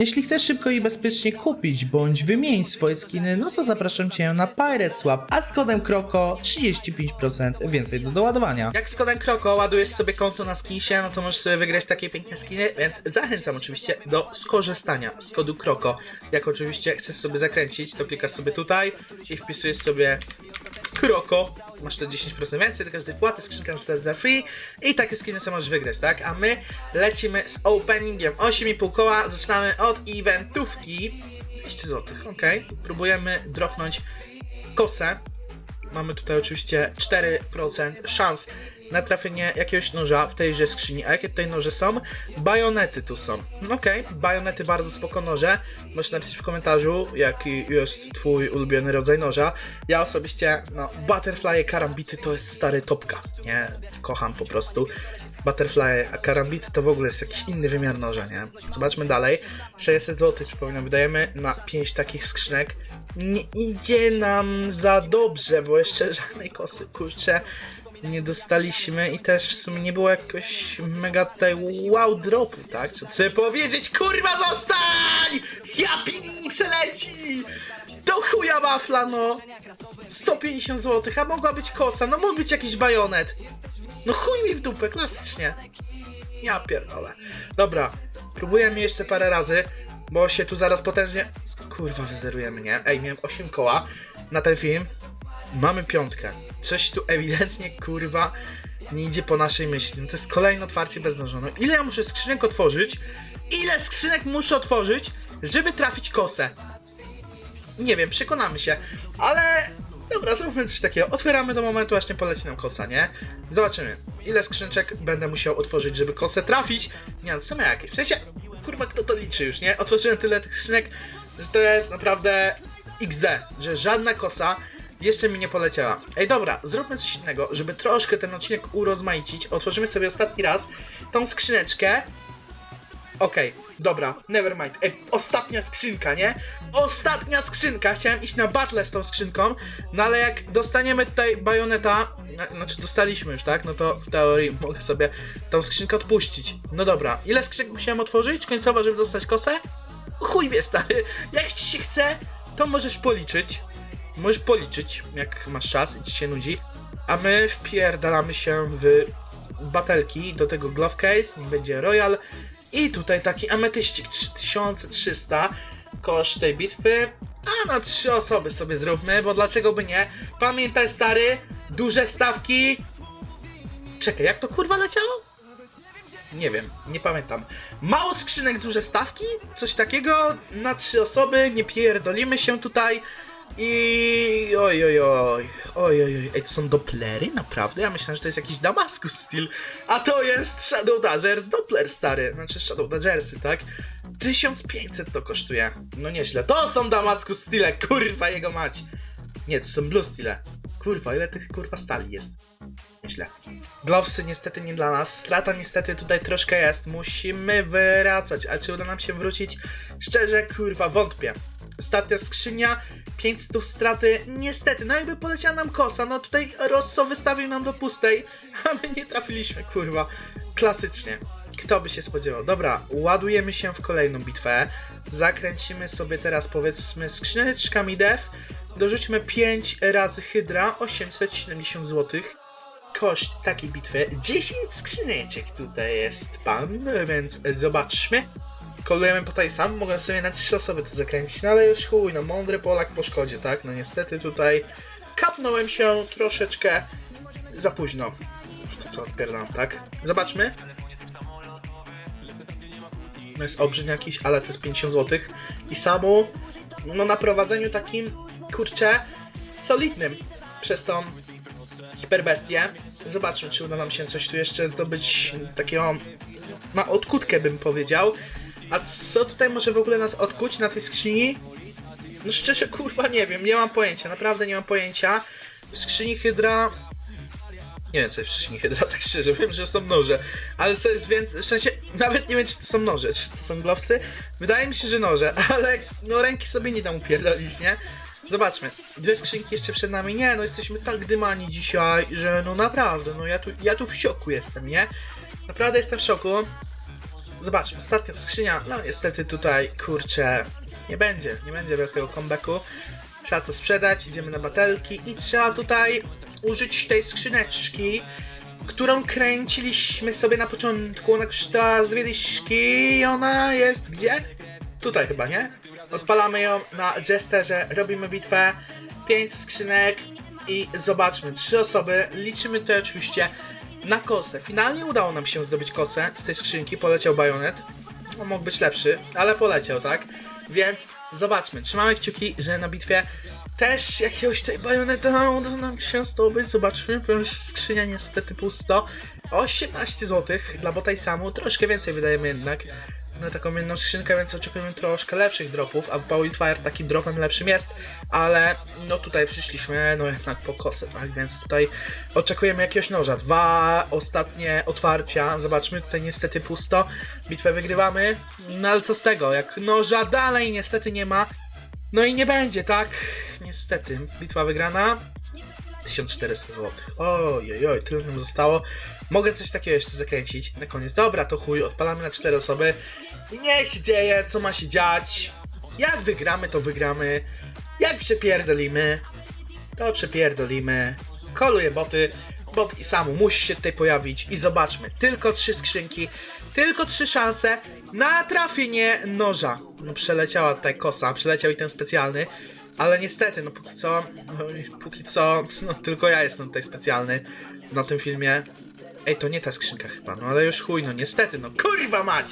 Jeśli chcesz szybko i bezpiecznie kupić bądź wymienić swoje skiny, no to zapraszam Cię na Pirate Swap, a z kodem KROKO 35% więcej do doładowania. Jak z kodem KROKO ładujesz sobie konto na skinsie, no to możesz sobie wygrać takie piękne skiny, więc zachęcam oczywiście do skorzystania z kodu KROKO. Jak oczywiście chcesz sobie zakręcić, to klikasz sobie tutaj i wpisujesz sobie Kroko. Masz to 10% więcej do każdej płaty, skrzynka na za free i takie skiny sobie możesz wygrać, tak? A my lecimy z openingiem 8,5 koła, zaczynamy od eventówki 200 zł, ok. Próbujemy dropnąć kosę. Mamy tutaj oczywiście 4% szans na trafienie jakiegoś noża w tejże skrzyni. A jakie tutaj noże są? Bajonety tu są. Okej, bajonety bardzo spoko noże. Możesz napisać w komentarzu, jaki jest twój ulubiony rodzaj noża. Ja osobiście, no, butterfly karambity to jest stary topka, nie? Kocham po prostu. Butterfly, a karambity to w ogóle jest jakiś inny wymiar noża, nie? Zobaczmy dalej. 600 zł, przypominam, wydajemy na 5 takich skrzynek. Nie idzie nam za dobrze, bo jeszcze żadnej kosy, kurczę, nie dostaliśmy i też w sumie nie było jakoś mega tutaj wow dropu, tak? Co chcę powiedzieć, kurwa zostań! Ja pini przeleci! Do chuja wafla, no! 150 zł, a mogła być kosa, no mógł być jakiś bajonet. No chuj mi w dupę, klasycznie. Ja pierdolę. Dobra, próbujemy jeszcze parę razy, bo się tu zaraz potężnie... Kurwa, wyzerujemy, nie? Ej, miałem 8 koła na ten film. Mamy piątkę. Coś tu ewidentnie, kurwa, nie idzie po naszej myśli. No to jest kolejne otwarcie bez noża. No ile ja muszę skrzynek otworzyć? Ile skrzynek muszę otworzyć, żeby trafić kosę? Nie wiem, przekonamy się. Ale dobra, zróbmy coś takiego. Otwieramy do momentu, aż nie poleci nam kosa, nie? Zobaczymy, ile skrzyneczek będę musiał otworzyć, żeby kosę trafić. Nie, no są jakieś. W sensie, kurwa, kto to liczy już, nie? Otworzyłem tyle tych skrzynek, że to jest naprawdę XD, że żadna kosa jeszcze mi nie poleciała. Ej, dobra, zróbmy coś innego, żeby troszkę ten odcinek urozmaicić. Otworzymy sobie ostatni raz tą skrzyneczkę. Okej, dobra, never mind. Ej, ostatnia skrzynka, nie? Ostatnia skrzynka! Chciałem iść na battle z tą skrzynką, no ale jak dostaniemy tutaj bajoneta, na- znaczy dostaliśmy już, tak? No to w teorii mogę sobie tą skrzynkę odpuścić. No dobra, ile skrzynek musiałem otworzyć końcowo, żeby dostać kosę? Chuj wie, stary. Jak ci się chce, to możesz policzyć. Możesz policzyć, jak masz czas i ci się nudzi. A my wpierdalamy się w batelki, do tego glove case, niech będzie royal. I tutaj taki ametyścik 3300 koszt tej bitwy. A na trzy osoby sobie zróbmy, bo dlaczego by nie? Pamiętaj stary, duże stawki. Czekaj, jak to kurwa leciało? Nie wiem, nie pamiętam. Mało skrzynek, duże stawki? Coś takiego na trzy osoby, nie pierdolimy się tutaj. I oj, oj, oj, oj, oj, oj, to są Dopplery? Naprawdę? Ja myślałem, że to jest jakiś Damaskus Steel, a to jest Shadow Dodgers Doppler stary, znaczy Shadow Dodgersy, tak? 1500 to kosztuje, no nieźle, to są Damaskus Steele, kurwa jego mać! Nie, to są Blue Steele, kurwa, ile tych kurwa stali jest? Nieźle. Glovesy niestety nie dla nas. Strata niestety tutaj troszkę jest. Musimy wracać. A czy uda nam się wrócić? Szczerze, kurwa, wątpię. Ostatnia skrzynia, 500 straty. Niestety, no jakby poleciała nam kosa. No tutaj Rosso wystawił nam do pustej, a my nie trafiliśmy, kurwa. Klasycznie. Kto by się spodziewał? Dobra, ładujemy się w kolejną bitwę. Zakręcimy sobie teraz powiedzmy skrzyneczkami def. Dorzućmy 5 razy Hydra, 870 zł koszt takiej bitwy 10 skrzyneczek tutaj jest pan, więc zobaczmy. Kolujemy po tej sam, mogę sobie na 3 osoby to zakręcić, no ale już chuj, no mądry Polak po szkodzie, tak? No niestety tutaj kapnąłem się troszeczkę za późno. To co odpierdalam, tak? Zobaczmy. No jest obrzyd jakiś, ale to jest 50 zł. I samu, no na prowadzeniu takim, kurczę, solidnym przez tą hiperbestię. Zobaczmy, czy uda nam się coś tu jeszcze zdobyć takiego na odkutkę bym powiedział. A co tutaj może w ogóle nas odkuć na tej skrzyni? No szczerze, kurwa, nie wiem, nie mam pojęcia, naprawdę nie mam pojęcia. W skrzyni Hydra... Nie wiem, co jest w skrzyni Hydra, tak szczerze, wiem, że są noże. Ale co jest więcej, w sensie, nawet nie wiem, czy to są noże, czy to są glowsy. Wydaje mi się, że noże, ale no ręki sobie nie dam upierdolić, nie? Zobaczmy, dwie skrzynki jeszcze przed nami. Nie, no jesteśmy tak dymani dzisiaj, że no naprawdę, no ja tu, ja tu w szoku jestem, nie? Naprawdę jestem w szoku. Zobaczmy, ostatnia skrzynia, no niestety tutaj, kurczę, nie będzie, nie będzie wielkiego comebacku. Trzeba to sprzedać, idziemy na batelki i trzeba tutaj użyć tej skrzyneczki, którą kręciliśmy sobie na początku, ona kosztowała dwie i ona jest gdzie? Tutaj chyba, nie? Odpalamy ją na Jesterze, robimy bitwę, pięć skrzynek i zobaczmy, trzy osoby, liczymy tutaj oczywiście na kosę. Finalnie udało nam się zdobyć kosę z tej skrzynki, poleciał bajonet. No, mógł być lepszy, ale poleciał, tak? Więc zobaczmy, trzymamy kciuki, że na bitwie też jakiegoś tutaj bajoneta uda nam się zdobyć. Zobaczmy, proszę, skrzynia niestety pusto. 18 zł dla bota i samu, troszkę więcej wydajemy jednak na taką jedną skrzynkę, więc oczekujemy troszkę lepszych dropów, a Wildfire takim dropem lepszym jest, ale no tutaj przyszliśmy no jednak po kosę, tak, więc tutaj oczekujemy jakiegoś noża. Dwa ostatnie otwarcia, zobaczmy, tutaj niestety pusto, bitwę wygrywamy, no ale co z tego, jak noża dalej niestety nie ma, no i nie będzie, tak, niestety, bitwa wygrana, 1400 zł. Oj, oj, tyle nam zostało. Mogę coś takiego jeszcze zakręcić na koniec. Dobra, to chuj, odpalamy na 4 osoby. Niech się dzieje, co ma się dziać. Jak wygramy, to wygramy. Jak przepierdolimy, to przepierdolimy. Koluję boty. Bot i samu musi się tutaj pojawić i zobaczmy. Tylko trzy skrzynki, tylko trzy szanse na trafienie noża. No, przeleciała tutaj kosa, przeleciał i ten specjalny. Ale niestety, no póki co, no, póki co, no tylko ja jestem tutaj specjalny na tym filmie. Ej, to nie ta skrzynka chyba, no ale już chuj, no niestety, no kurwa mać!